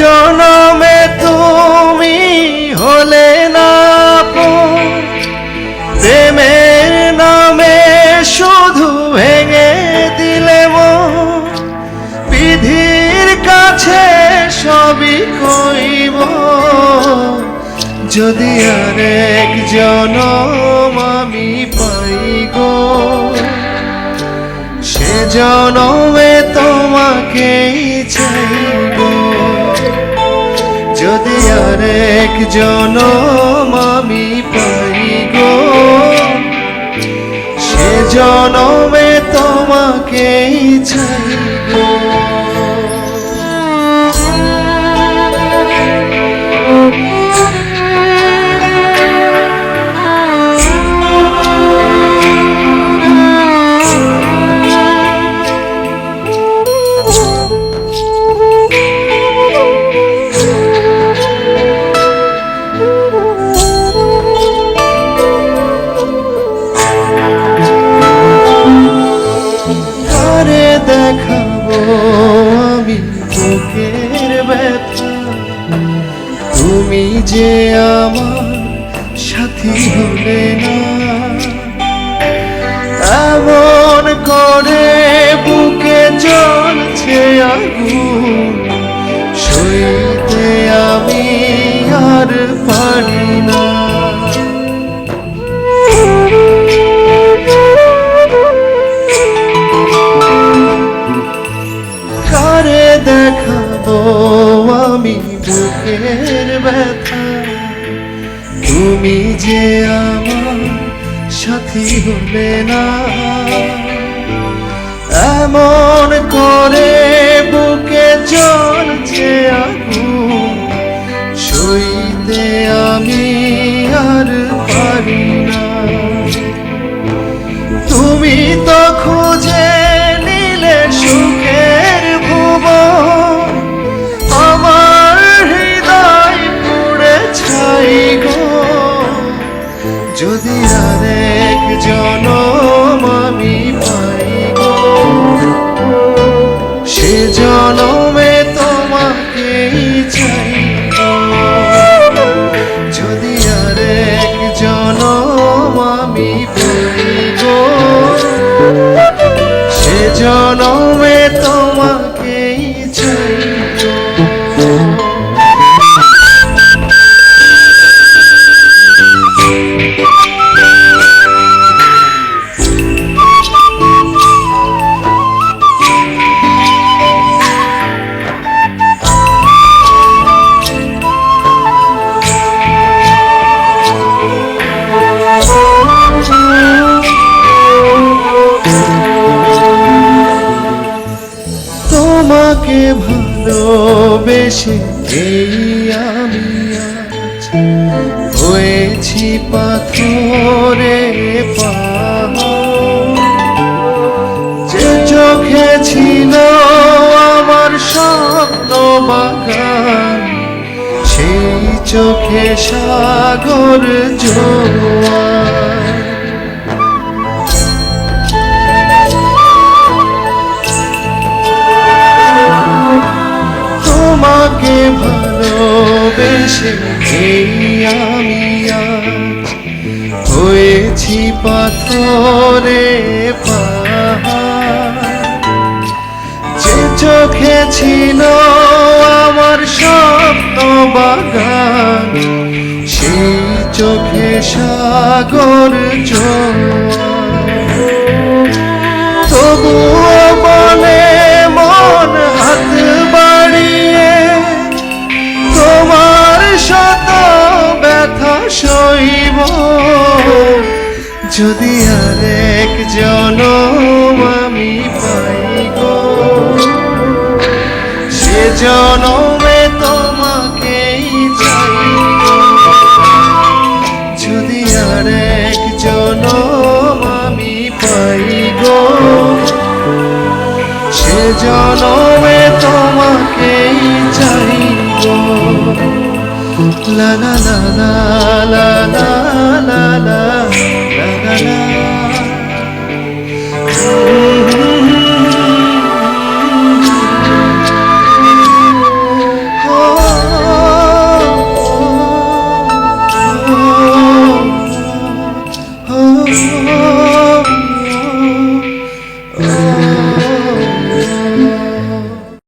জনমে তুমি হলে না প্রেমের নামে শুধু ভেঙে দিলে বিধির কাছে সবই কইব। যদি আরেক জনম আমি পাই গো, সে জনমে তোমাকেই চাইব। যদি আরেক জনম আমি পাই গো সে জনমে তোমাকেই চাইব সাথী হলে না? এমন করে বুকে চলছে আগুন। সইতে আমি আর পারি না। কারে দেখাবো আমি বুকের ব্যথা? সাথী হলে না। এমন করে বুকে চলছে আগুন। যদি আর জনম আমি পাইব। সে জনমে তোমাকে ভালোবেসে এই আমি হয়েছি পাথরে যে চোখে ছিল আমার স্বপ্ন বাগান, সেই চোখে সাগর জোয়ার। আমি হয়েছি পাথরে যে চোখে ছিল আমার স্বপ্ন বাগান সেই চোখে সাগর জোয়ার আর এক জনম আমি পাই গো সে জনমে তোমাকেই চাই। যদি আর এক জনম আমি পাই গো সে জনমে তোমাকেই চাই গো লা লা লা লা